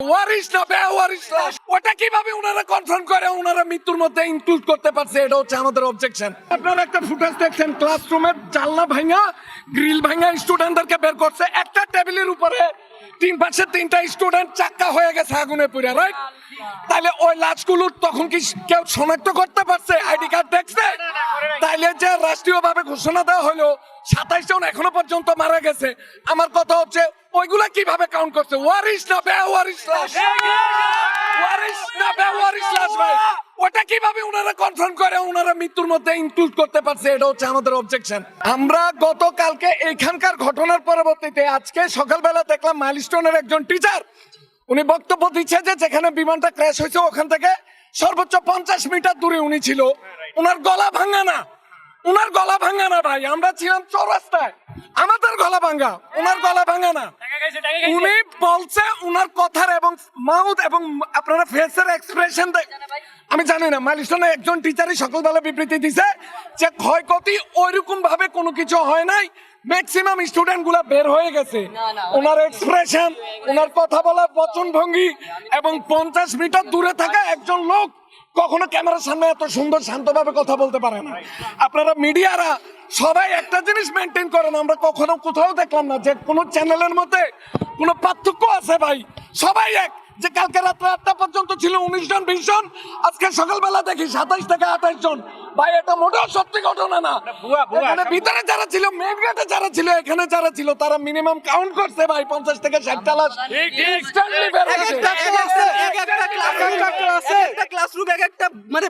ওয়ারিস না বেওয়ারিস ওটা কীভাবে ওনারা কনফার্ম করে? ওনারা মৃত্যুর মধ্যে ইনক্লুড করতে পারছে, এটা হচ্ছে আমাদের অবজেকশন আপনারা একটা ফুটেজ দেখছেন ক্লাসরুমের জানলা ভাঙা গ্রিল ভাঙা স্টুডেন্টদেরকে বের করছে। একটা টেবিলের উপরে তিন পাশে তিনটা স্টুডেন্ট চাক্কা হয়ে গেছে আগুনে পুড়ে রাইট তাহলে ওই লাশগুলোর তখন কি কেউ শনাক্ত করতে পারছে? আইডি কার্ড দেখছে? তাইলে যে রাষ্ট্রীয় ভাবে ঘোষণা দেওয়া হলো, সাতাইশ জন এখনও পর্যন্ত মারা গেছে। আমার কথা হচ্ছে, ওইগুলা কীভাবে কাউন্ট করছে? ওয়ারিস না লাশ ওয়ারিস না লাশ ভাই ওটা কীভাবে ওনারা কনফার্ম করে, ওনারা মৃত্যুর মধ্যে ইনক্লুড করতে পারছে, এটা হচ্ছে আমাদের অবজেকশন আমরা গতকালকে এইখানকার ঘটনার পরবর্তীতে, আজকে সকালবেলা দেখলাম মাইলস্টোনের একজন টিচার উনি বক্তব্য দিচ্ছে যে, যেখানে বিমানটা ক্র্যাশ হয়েছে, ওখান থেকে সর্বোচ্চ পঞ্চাশ মিটার দূরে উনি ছিল। ওনার গলা ভাঙা না। ওনার গলা ভাঙা না ভাই আমরা ছিলাম চৌরাস্তায়। আমাদের গলা ভাঙা ওনার গলা ভাঙা না। উনি বলছে উনার কথার এবং মাউথ এবং আপনারা ফেসের এক্সপ্রেশন আমি জানি না মাইলস্টোনে একজন টিচারই সকালবেলা বিবৃতি দিছে যে ক্ষয়ক্ষতি ওইরকম ভাবে কোনো কিছু হয় নাই ম্যাক্সিমাম স্টুডেন্টগুলা বের হয়ে গেছে। ওনার এক্সপ্রেশন ওনার কথা বলার বচন ভঙ্গি এবং পঞ্চাশ মিটার দূরে থাকা একজন লোক কখনো ক্যামেরার সামনে এত সুন্দর শান্তভাবে কথা বলতে পারে না। আপনারা মিডিয়ারা সবাই একটা জিনিস মেনটেন করেন, আমরা কখনো কোথাও দেখলাম না যে কোনো চ্যানেলের মধ্যে কোনো পার্থক্য আছে ভাই। সবাই এক। যে কালকে রাত্রে আটটা পর্যন্ত ছিল উনিশ জন বিশ জন। আজকে সকালবেলা দেখি সাতাইশ থেকে আঠাইশ জন। ভাই এটা মোটেও সত্যি ঘটনা না। এখানে ভিতরে যারা ছিল মেন গেটে যারা ছিল এখানে যারা ছিল তারা মিনিমাম কাউন্ট করছে ভাই পঞ্চাশ থেকে ষাটটা লাশ ক্লাসরুম এক একটা মানে